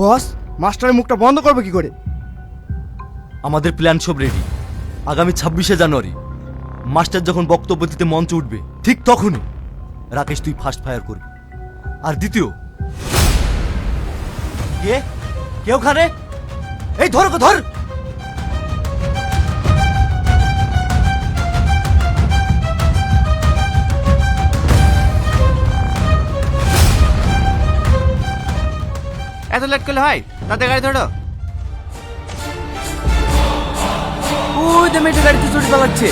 বস, মাস্টারের মুখটা বন্ধ করবে কি করে? আমাদের প্ল্যান সব রেডি আগামী ছাব্বিশে জানুয়ারি, মাস্টার যখন বক্তব্য দিতে মঞ্চ উঠবে, ঠিক তখনই রাকেশ তুই ফার্স্ট ফায়ার করবি। আর দ্বিতীয়, কে? কে ওখানে? এই ধর ধর! এত লেট করলে হয়? তাতে গাড়ি ধরো। ওই তো মেয়েটা গাড়িতে চড়ে পালাচ্ছে।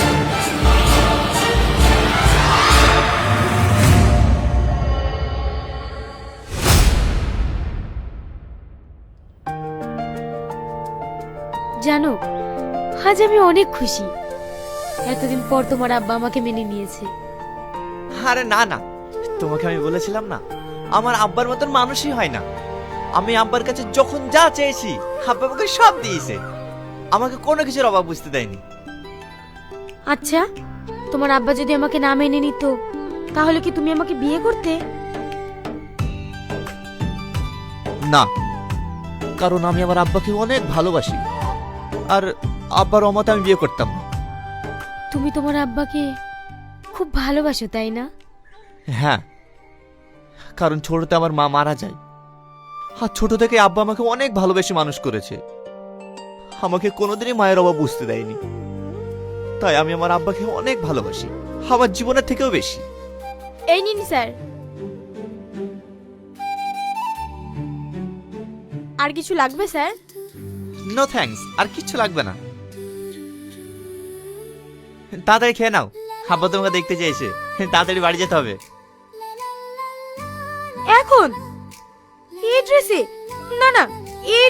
জানো আজ আমি অনেক খুশি। এতদিন পর তোমার আব্বা আমাকে মেনে নিয়েছে। আরে না না। তোমাকে আমি বলেছিলাম না আমার আব্বার মতন মানুষই হয় না। আমি আব্বার কাছে যখন যা চেয়েছি আব্বা আমাকে সব দিয়েছে। আমাকে কোনো কিছুর অভাব বুঝতে দেয়নি। আচ্ছা তোমার আব্বা যদি আমাকে না মেনে নিত তাহলে কি তুমি আমাকে বিয়ে করতে? না কারণ আমি আমার আব্বাকে অনেক ভালোবাসি। আর আব্বার অমতে আমি বিয়ে করতাম না। তুমি তোমার আব্বাকে খুব ভালোবাসো তাই না? হ্যাঁ কারণ ছোটতে আমার মা মারা যায়। আর ছোট থেকে আব্বা আমাকে অনেক ভালোবেসে মানুষ করেছে। আমাকে কোনোদিনই মায়ের অভাব বুঝতে দেয়নি। তাই আমি আমার আব্বাকে অনেক ভালোবাসি। আমার জীবনের থেকেও বেশি। এই নিন স্যার। আর কিছু লাগবে স্যার? নো থ্যাঙ্কস আর কিচ্ছু লাগবে না। তাড়াতাড়ি খেয়ে নাও। আব্বা তোমাকে দেখতে চেয়েছে। তাড়াতাড়ি বাড়ি যেতে হবে।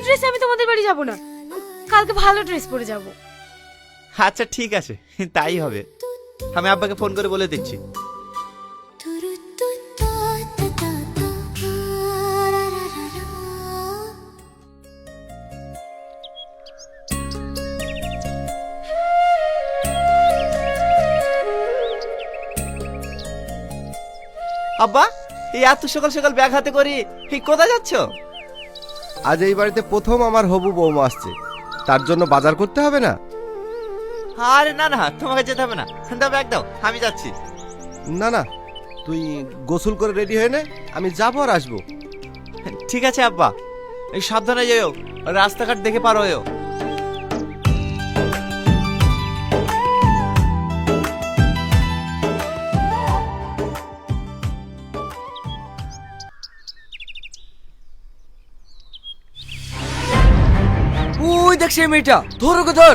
ড্রেসে আমি তোমাদের বাড়ি যাব না। কালকে ভালো ড্রেস পরে যাব। আচ্ছা ঠিক আছে। তাই হবে। আমি আব্বাকে ফোন করে বলে দিচ্ছি। আব্বা, এই এত সকাল সকাল ব্যাগ হাতে করি কোথায় যাচ্ছ? আজ এই বাড়িতে প্রথম আমার হবু বৌমা আসছে। তার জন্য বাজার করতে হবে না? আরে না না তোমাকে যেতে হবে না। দাও ব্যাগ দাও আমি যাচ্ছি। না না তুই গোসল করে রেডি হয়ে নে আমি যাব আর আসব। ঠিক আছে আব্বা। এই সাবধানে যেও রাস্তাঘাট দেখে পার হয়েও। ওই দেখ সেই মেয়েটা ধর ওকে ধর